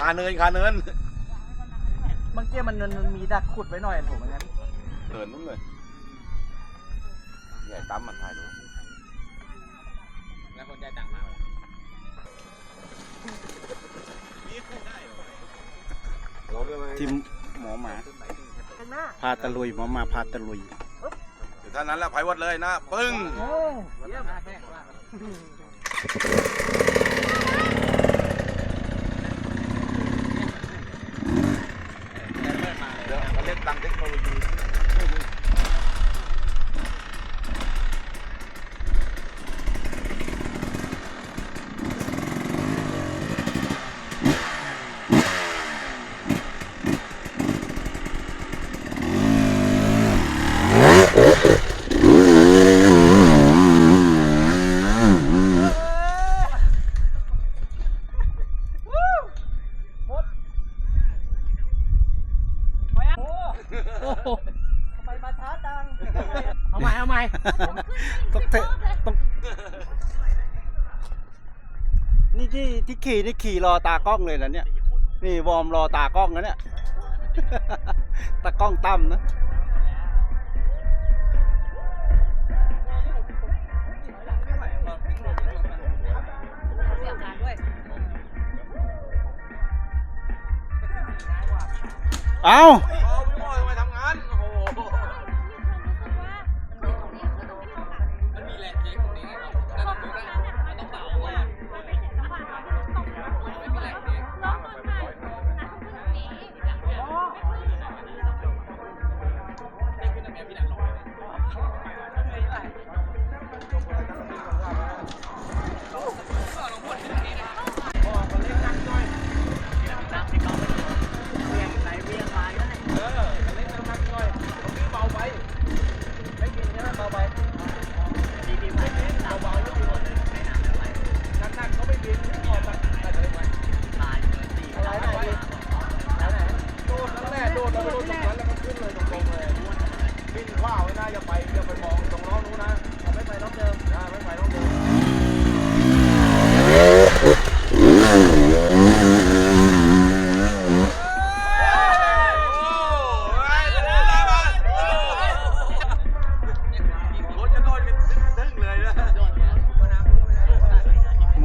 นขาเนินเมื่อกี้มันมันมันมีดักขุดไว้หน่อยถูกไหมงั้นเนินนู้นเลยใหญ่ตั้มมันถ่ายดูแล้วคนได้ตังค์มาทีมหมอหมาข้างหน้าพาตะลุยหมอหมาพาตะลุยเดี๋ยวเท่านั้นแล้วไปวัดเลยนะ ปึ้ง โอ้เยี่ยม แค่ว่า เดี๋ยวเขาเรียกตังเทคโนโลยี โอ้โหทำไมมาช้าจัง เอาใหม่เอาใหม่ ต้องเทต้องนี่ที่ที่ขี่ นี่ขี่รอตากล้องเลยนะเนี่ย นี่วอร์มรอตากล้องนะเนี่ย ตากล้องตั้มนะเสี่ยวการด้วยเอา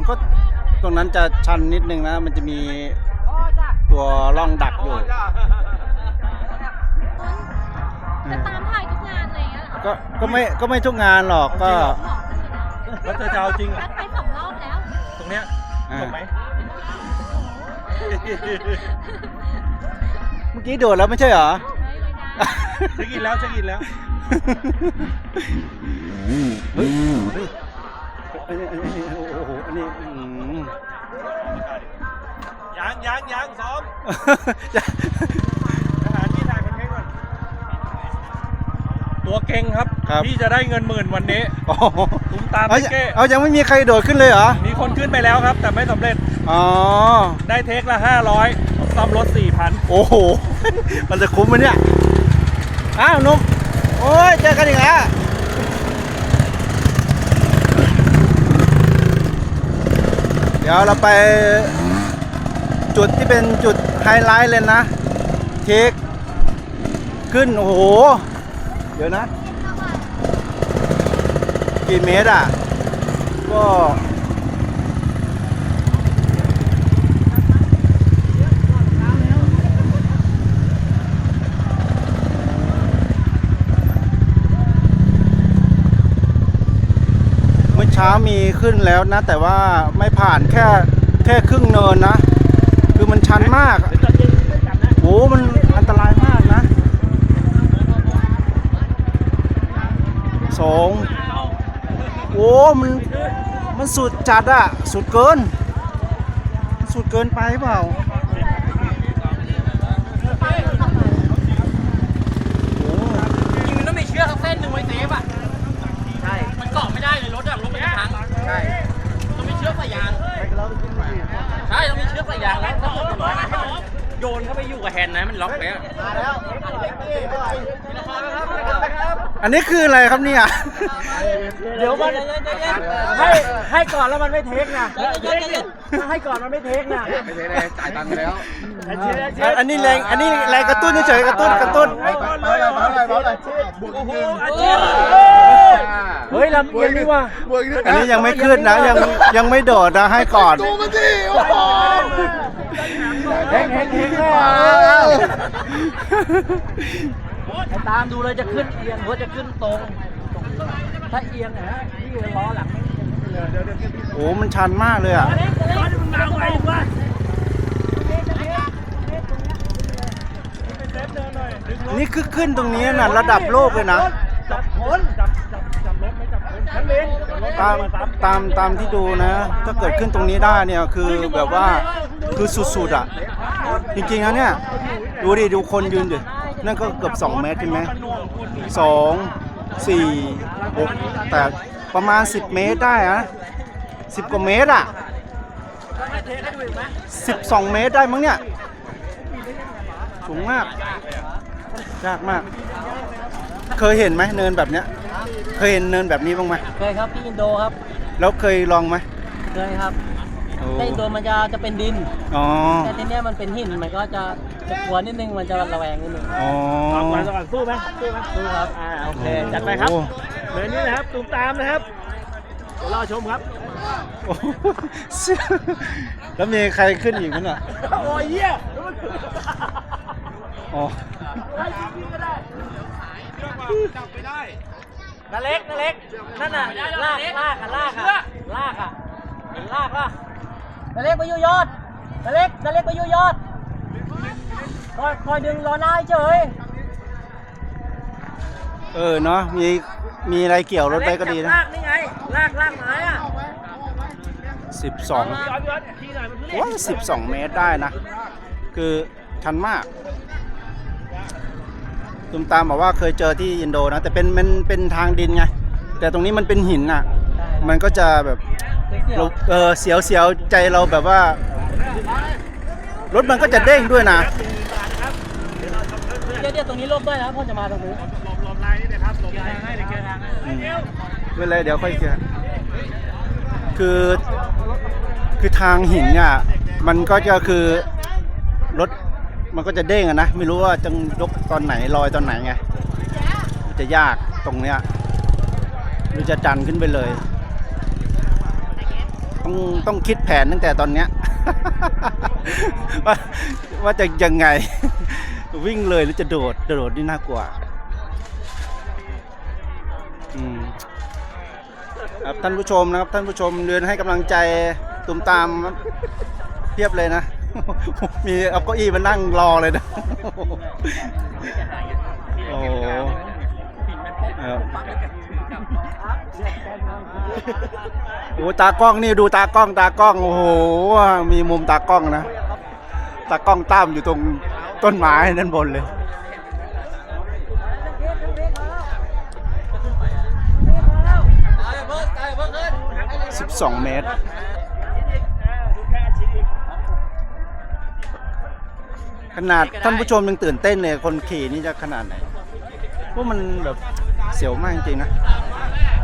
ก็ตรงนั้นจะชันนิดนึงนะ มันจะมีตัวร่องดักอยู่ จะตามถ่ายทุกงานอะไรอย่างเงี้ยเหรอก็ก็ไม่ก็ไม่ทุกงานหรอกก็บอกกันเลยนะแล้วเธอจะเอาจริงเหรอนัดไปสองรอบแล้วตรงเนี้ยอ่าจบไหม เมื่อกี้โดดแล้วไม่ใช่เหรอ ไม่เลยนะจะกินแล้วจะกินแล้ว เฮ้ยเฮ้ย อันนี้อันนี้โอ้โหอันนี้อืมยางยางยางซ้อมหาที่ถ่ายคอนเทนต์ก่อนตัวเก่งครับครับ ที่จะได้เงินหมื่นวันนี้อ๋อตุ้มตามเอาพี่เก้เอายังไม่มีใครโดดขึ้นเลยเหรอมีคนขึ้นไปแล้วครับ แต่ไม่สำเร็จอ๋อได้เทคละ 500ซ่อมรถ4,000 โอ้โห มันจะคุ้มไหมเนี่ยอ้าวนุ๊กโอ้ยเจอกันอีกแล้ว ดี๋ยวเราไปจุดที่เป็นจุดไฮไลท์เลยนะ เทคขึ้น โอ้โห เดี๋ยวนะ กี่เมตรอะ ก็ เมีขึ้นแล้วนะ แต่ว่าไม่ผ่านแค่แค่ครึ่งเนินนะ คือมันชันมากอะโอ้มันอันตรายมากนะสองโอ้มันมันสุดจัดอะสุดเกิน สุดเกินไปเปล่าโอ้จริงมันต้องมีเชือกสักเส้นหนึ่งไว้เซฟอะ เกาะไม่ได้เลยรถอะรถมันจะพังใช่ต้องมีเชือกใส่ยางใช่ต้องมีเชือกใส่ยางแล้วถ้าเกิดมันโยนเข้าไปอยู่กับแฮนด์นะมันล็อกไปอะมาแล้วอัอันนี้คืออะไรครับเนี่ย เดี๋ยวมันให้ ให้ก่อนแล้วมันไม่เทคนะถ้าให้ก่อนมันไม่เทคนะไม่ใช่เลยจ่ายตังค์ไปแล้วอันอันนี้แรง อันนี้แรงกระตุ้นเฉยๆกระตุ้นกระตุ้นเบาเลยเบาเลยเบาเลยบวกอีกทีเฮ้ยลำเอียงนี่ว่ะบวกอีกทีอันนี้ยังไม่ขึ้นนะ ยังยังไม่โดดนะให้ก่อนดูมันสิโอ้โหเฮงเฮงเฮงแน่ไอ้ตามดูเลยจะขึ้นเอียงหรือว่าจะขึ้นตรง ถ้าเอียงนะนี่ล้อหลัง โอ้มันชันมากเลยอะนี่คือขึ้นตรงนี้นะระดับโลกเลยนะจับคนจับจับจับรถไม่จับคนทั้งเลนตามตามตามที่ดูนะ ถ้าเกิดขึ้นตรงนี้ได้เนี่ยคือแบบว่าคือสุดๆอะ จริงๆนะเนี่ย ดูดิดูคนยืนดินั่นก็เกือบ 2 เมตรใช่ไหมสองสี่หกแต่ ประมาณ 10 เมตรได้อะ10กว่าเมตรอะ12เมตรได้มั้งเนี่ยสูงมากยากมาก เคยเห็นไหมเนินแบบเนี้ย เคยเห็นเนินแบบนี้บ้างไหมเคยครับที่อินโดครับ แล้วเคยลองไหมเคยครับโอ้ในอินโดมันจะจะเป็นดินอ๋อแต่ที่เนี้ยมันเป็นหินมันก็จะจะกลัวนิดนึงมันจะระแวงนิดนึงอ๋อก่อนก่อนสู้ไหมสู้ไหมสู้ครับอ่าโอเคจัดไปครับ โอ้เลยนี่นะครับตูมตามนะครับเดี๋ยวรอชมครับ โอ้โหแล้วมีใครขึ้นอีกมั้ยน่ะโอ้ยเหี้ยอ๋อจับไม่ได้นาเล็กนาเล็กนั่นน่ะลากลากอะลากอะลากอะเห็นลากป่ะนาเล็กไปอยู่ยอดนาเล็กนาเล็กไปอยู่ยอดคอยคอยดึงรอหน้าเฉยเออเนาะมี มีอะไรเกี่ยวรถไปก็ดีนะ ลากนี่ไง ลากลากไม้อะสิบสองว้าสิบสองเมตรได้นะ คือชันมาก ตุมตามบอกว่าเคยเจอที่อินโดนะ แต่เป็นมันเป็นทางดินไง แต่ตรงนี้มันเป็นหินอะ มันก็จะแบบเราเออเสียวเสียวใจเราแบบว่า รถมันก็จะเด้งด้วยนะ เดี๋ยวเดี๋ยวตรงนี้ลบด้วยนะพ่อจะมาตรงนี้อืม ไม่เป็นไรเดี๋ยวค่อยเคลียร์คือคือทางหินเนี่ยมันก็จะคือรถมันก็จะเด้งอะนะไม่รู้ว่าจะยกตอนไหนลอยตอนไหนไงจะยากตรงเนี้ยหรือจะดันขึ้นไปเลย ต้องต้องคิดแผนตั้งแต่ตอนเนี้ยว่าว่าจะยังไง วิ่งเลยหรือจะโดดโดดนี่น่ากลัว ครับท่านผู้ชมนะครับท่านผู้ชมเดินให้กำลังใจตุมตามเพียบเลยนะ มีเอาเก้าอี้มานั่งรอเลยนะโอ้โหโอ้ตากล้องนี่ดูตากล้องตากล้องโอ้โหมีมุมตากล้องนะตากล้องตามอยู่ตรงต้นไม้นั่นบนเลย 12 เมตร ขนาดท่านผู้ชมยังตื่นเต้นเลยคนขี่นี่จะขนาดไหนว่ามันแบบเสียวมากจริงๆนะ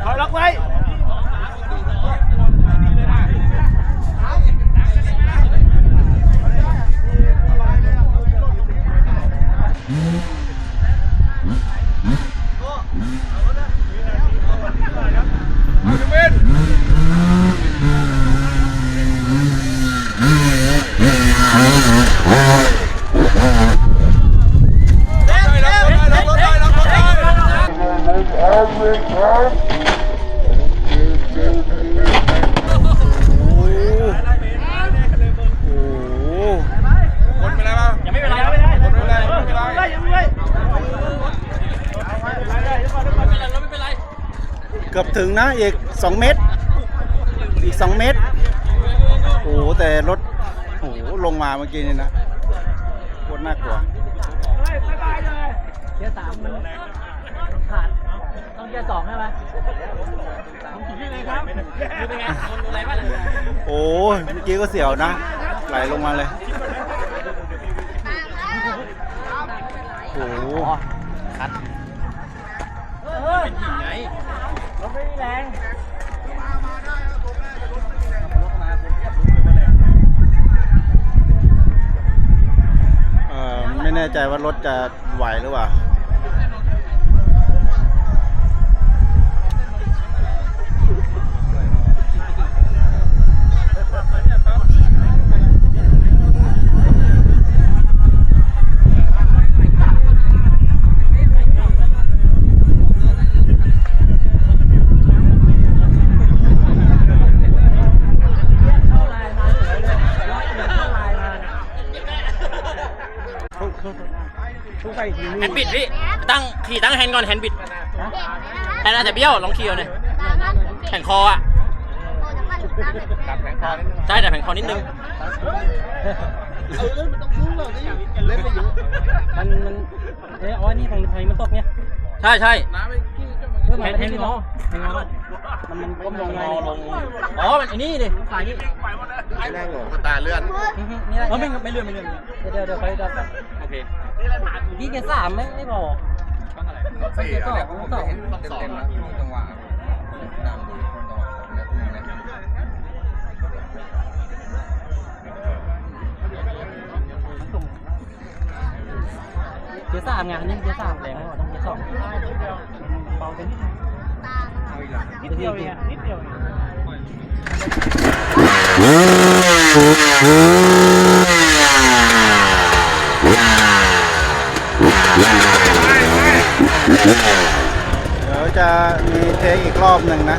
ถอยล็อกไว้ โอ้โหโอ้โห คนเป็นไรบ้าง ยังไม่เป็นไรไม่เป็นไร คนเป็นไรไม่เป็นไร ยังไม่เป็นไร เกือบถึงนะอีก 2 เมตร อีก 2 เมตร โอ้แต่รถ โอ้ลงมาเมื่อกี้นี่นะ โคตรน่ากลัวเกียร์สามมันขาดต้องเกียร์สองใช่ไหมผมคิดยังไงครับดูเป็นไงคนดูอะไรบ้างโอ้ยเมื่อกี้ก็เสียวนะ ไหลลงมาเลยโอ้โหเฮ้ยเป็นหินไงรถไม่มีแรง แน่ใจว่ารถจะไหวหรือเปล่า ขี่ตั้งแฮนด์ก่อนแฮนด์บิดแฮนด์อาจจะเบี้ยวลองขี่เอาหน่อยแข่งคออะใช่แต่แข่งคอนิดนึงมันมันเอ้ยอ๋อนี่ทางทางมันตกเนี่ยใช่ใช่เพื่อมันให้พี่น้องให้น้องมันมันก้มลงไงอ๋อมันไอ้นี่ดิสายนี่ตาเลื่อนนี่แหละเออไม่ไม่เลื่อนไม่เลื่อนเดี๋ยวเดี๋ยวไปกันโอเคพี่เกียร์สามไม่ไม่พอสี่ เกียร์สองสองสองนะจังหวะนำดูจังหวะแล้วคุณนะเกียร์สามงานนี่เกียร์สามแรงไม่พอต้องเกียร์สองเบาไปนิดนิดเดียวเองนิดเดียวเเดี๋ยวจะมีเทคอีกรอบหนึ่งนะ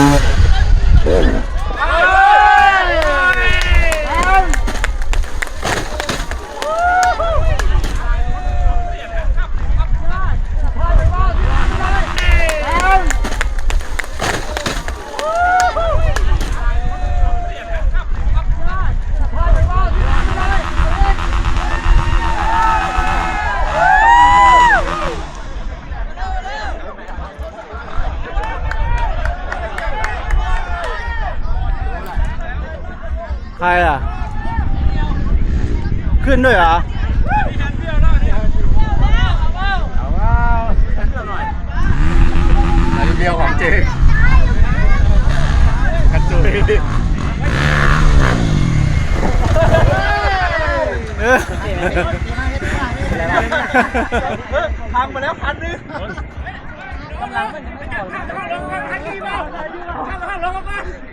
ใครอะ ขึ้นด้วยเหรอ อันนี้เบี้ยวของจริงกระจุย เออ พังมาแล้วพันนึงกำลังมันยังไม่พอโ